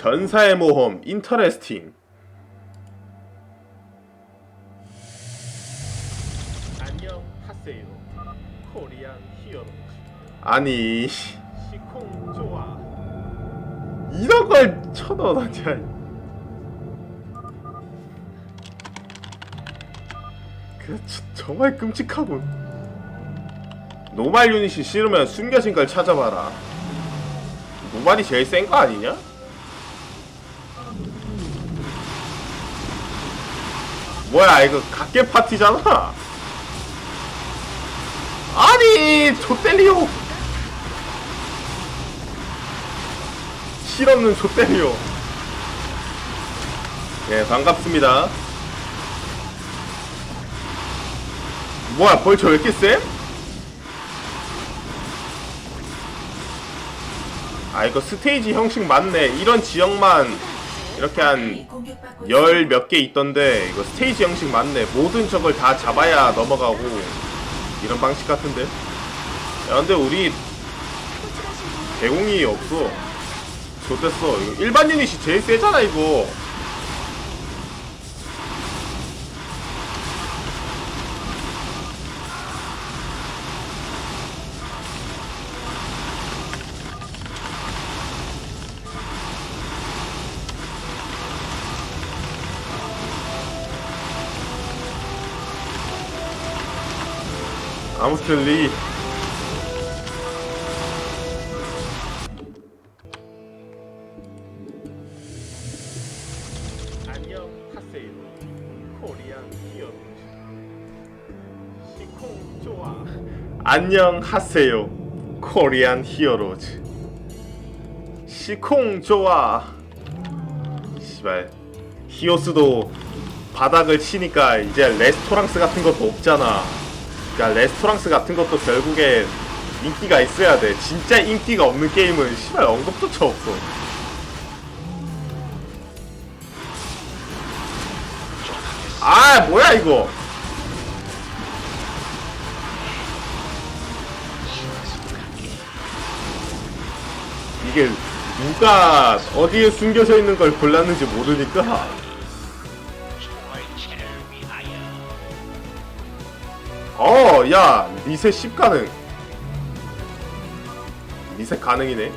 전사의 모험 인터레스팅 안녕 하세요. 코리안 히어로 아니 시콩 좋아. 이런 걸 쳐넣어놨냐 그 저- 정말 끔찍하군 노말 유닛이 싫으면 숨겨진 걸 찾아봐라 노말이 제일 센 거 아니냐? 뭐야 이거 각계 파티잖아 아니 좆텔리오 실없는 좆대리요. 예, 반갑습니다. 뭐야, 벌써 왜 이렇게 쎄? 아, 이거 스테이지 형식 맞네. 이런 지역만 이렇게 한 열 몇 개 있던데, 이거 스테이지 형식 맞네. 모든 적을 다 잡아야 넘어가고, 이런 방식 같은데? 야, 근데 우리 대공이 없어. 이거 일반 유닛이 제일 세잖아, 이거. 아무튼 리 안녕 하세요. 코리안 히어로 시콩 좋아. 안녕 하세요. 코리안 히어로즈. 시콩 좋아. 씨발. 히오스도 바닥을 치니까 이제 레스토랑스 같은 것도 없잖아. 그러니까 레스토랑스 같은 것도 결국에 인기가 있어야 돼. 진짜 인기가 없는 게임은 씨발 언급조차 없어. 아 뭐야 이거 이게 누가 어디에 숨겨져 있는 걸 골랐는지 모르니까 어, 야, 리셋 10 가능. 리셋 가능이네.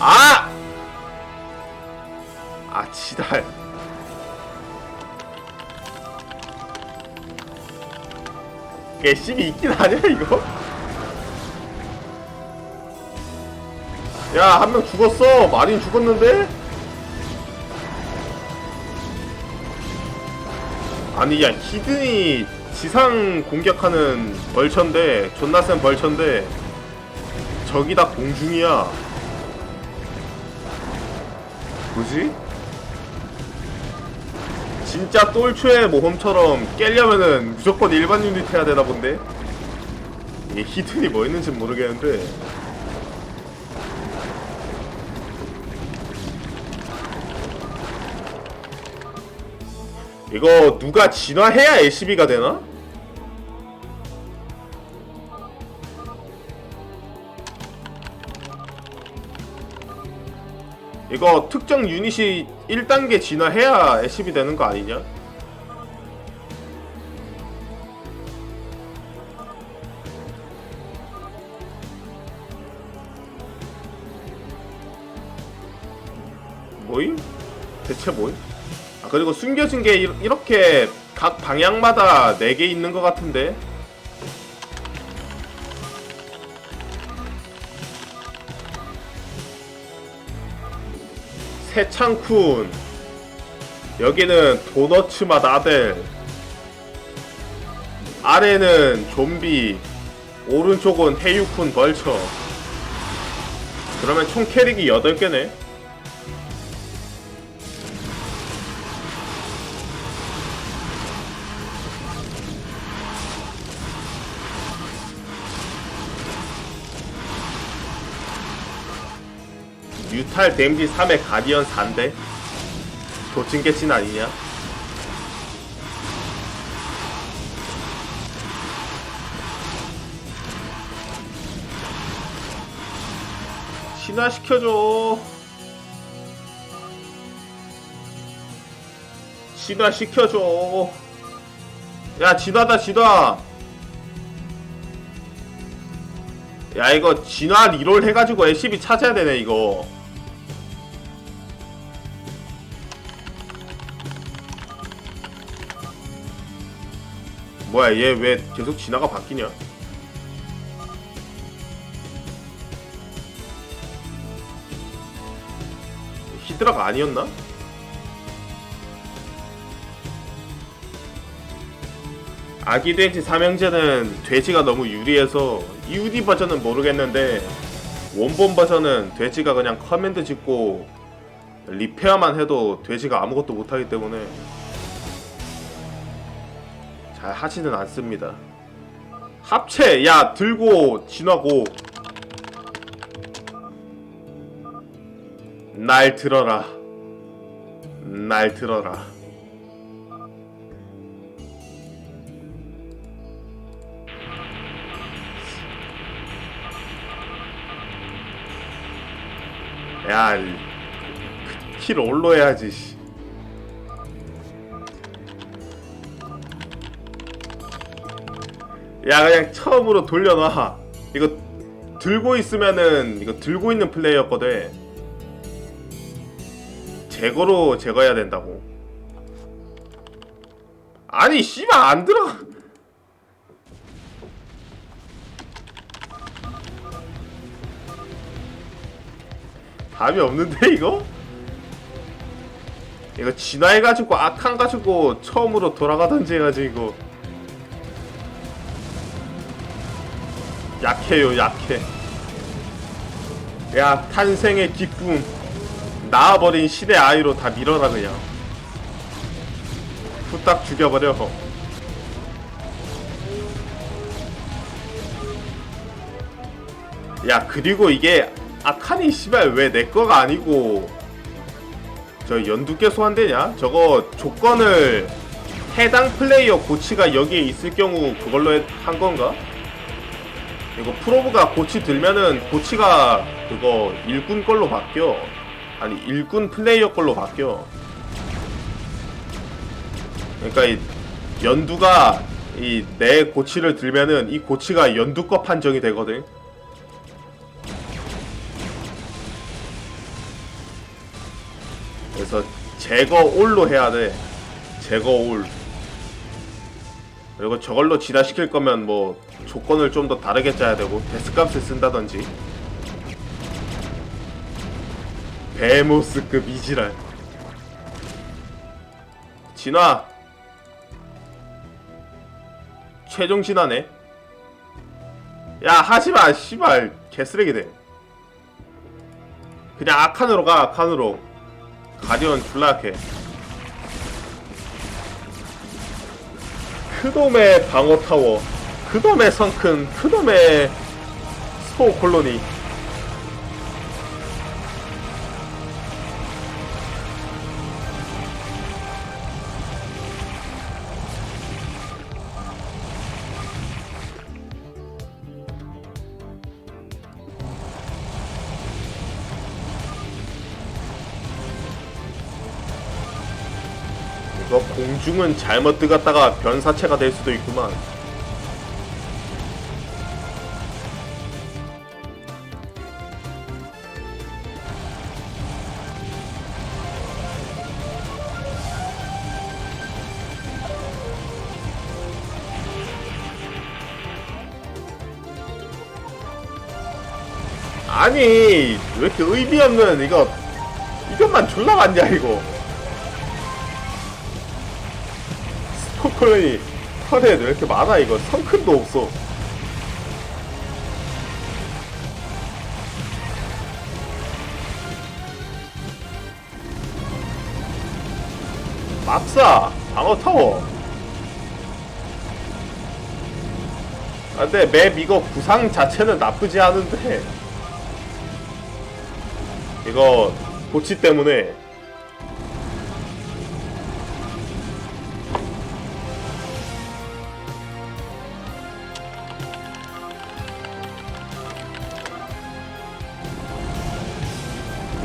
아! 아, 지랄. 개심이 있긴 하냐, 이거? 야, 한 명 죽었어. 마린 죽었는데? 아니, 야, 히든이 지상 공격하는 벌처인데, 존나 센 벌처인데, 저기 다 공중이야. 뭐지? 진짜 똘초의 모험처럼 깨려면은 무조건 일반 유닛 해야 되나 본데? 이게 히든이 뭐 있는지 모르겠는데 이거 누가 진화해야 LCB가 되나? 이거 특정 유닛이 1단계 진화해야 LCB 되는 거 아니냐? 뭐임? 대체 뭐임? 아 그리고 숨겨진 게 이- 이렇게 각 방향마다 4개 있는 것 같은데? 세창쿤. 여기는 도너츠 맛 아델. 아래는 좀비. 오른쪽은 헤유쿤 벌처 그러면 총 캐릭이 8개네 뮤탈 데미지 3에 가디언 4인데 도찐 깨친 아니냐? 진화시켜줘. 진화시켜줘. 야, 진화다, 진화. 야, 이거 진화 리롤 해가지고 SCB 찾아야 되네, 이거. 뭐야, 얘 왜 계속 진화가 바뀌냐? 히드라가 아니었나? 아기 돼지 삼형제는 돼지가 너무 유리해서 EUD 버전은 모르겠는데 원본 버전은 돼지가 그냥 커맨드 짓고 리페어만 해도 돼지가 아무것도 못하기 때문에 잘 하지는 않습니다. 합체! 야 들고 진화고. 날 들어라. 날 들어라. 야킬 올로 해야지 야 그냥 처음으로 돌려놔. 이거 들고 있으면은 이거 들고 있는 플레이였거든. 제거로 제거해야 된다고. 아니 씨발 안 들어. 답이 없는데 이거? 이거 진화해가지고 악한 가지고 처음으로 돌아가던지 해가지고 약해요 약해 야 탄생의 기쁨 낳아버린 시대 아이로 다 밀어라 그냥 후딱 죽여버려 야 그리고 이게 아칸이 씨발 왜 내 거가 아니고 저 연두께 소환되냐? 저거 조건을 해당 플레이어 고치가 여기에 있을 경우 그걸로 해- 한 건가? 이거 프로브가 고치 들면은 고치가 그거 일군 걸로 바뀌어. 아니 일군 플레이어 걸로 바뀌어. 그러니까 이 연두가 이 내 고치를 들면은 이 고치가 연두 거 판정이 되거든. 그래서 제거 올로 해야 돼. 제거 올. 그리고 저걸로 진화시킬 거면 뭐 조건을 좀 더 다르게 짜야 되고 데스값을 쓴다든지. 베모스급 이지랄. 진화! 최종 진화네. 야 하지마 씨발. 개쓰레기 돼. 그냥 아칸으로 가 아칸으로. 가디언 졸라 약해. 크돔의 방어 타워, 크돔의 성큰, 크돔의 소 콜로니. 이거 공중은 잘못 들어갔다가 변사체가 될 수도 있구만. 아니 왜 이렇게 의미 없는 이거 이것만 졸라 많냐 이거. 스포콜론이 털에 왜 이렇게 많아 이거? 성큰도 없어. 맙사 방어타워. 아, 근데 맵 이거 구상 자체는 나쁘지 않은데 이거 고치 때문에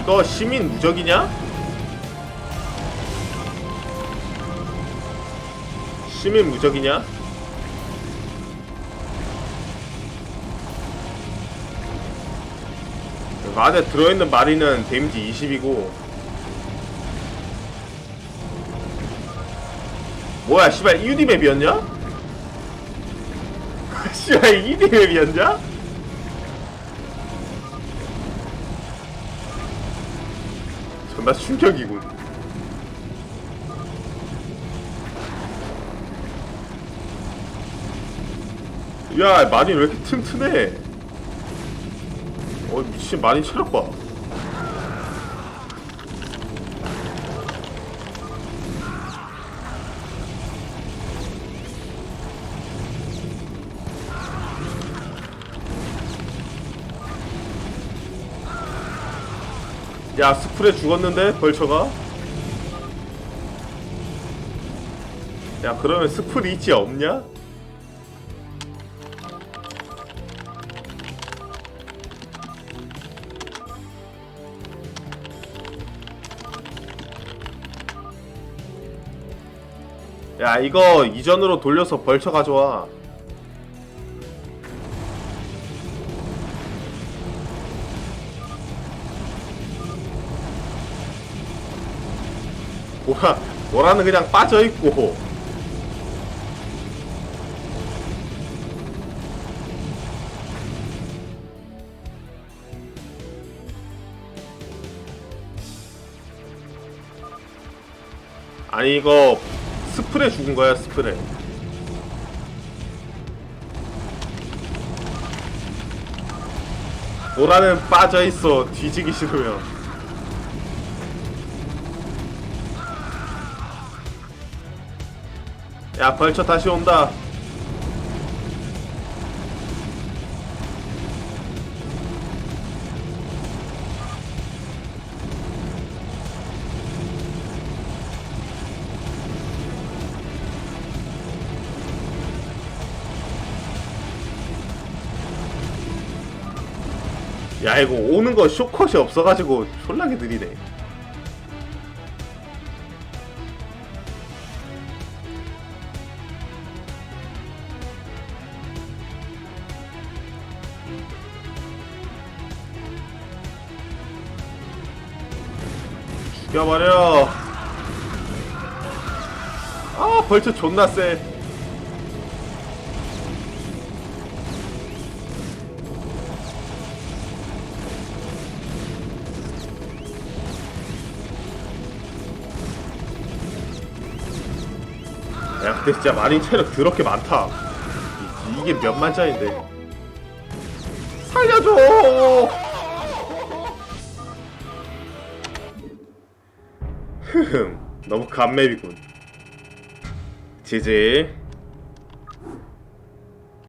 이거 시민 무적이냐? 시민 무적이냐? 그 안에 들어있는 마리는 데미지 20이고 뭐야 씨발 EUD 맵이었냐? 씨발 EUD 맵이었냐? 존나 충격이군 야 마린 왜 이렇게 튼튼해 어 미친 마린 체력 봐 야 스프레 죽었는데 벌처가 야 그러면 스프 리치 없냐? 야 이거 이전으로 돌려서 벌쳐 가져와. 뭐라 뭐라는 그냥 빠져 있고. 아니 이거 스프레 죽은 거야 스프레. 보라는 빠져 있어 뒤지기 싫으면. 야 벌쳐 다시 온다 야 이거 오는 거 쇼컷이 없어가지고 졸라게 느리네. 죽여버려. 아 벌써 존나 세 근데 진짜 마린 체력 더럽게 많다. 이, 이게 몇 만 짜인데? 살려줘! 흐흠 너무 감맵이군. 지지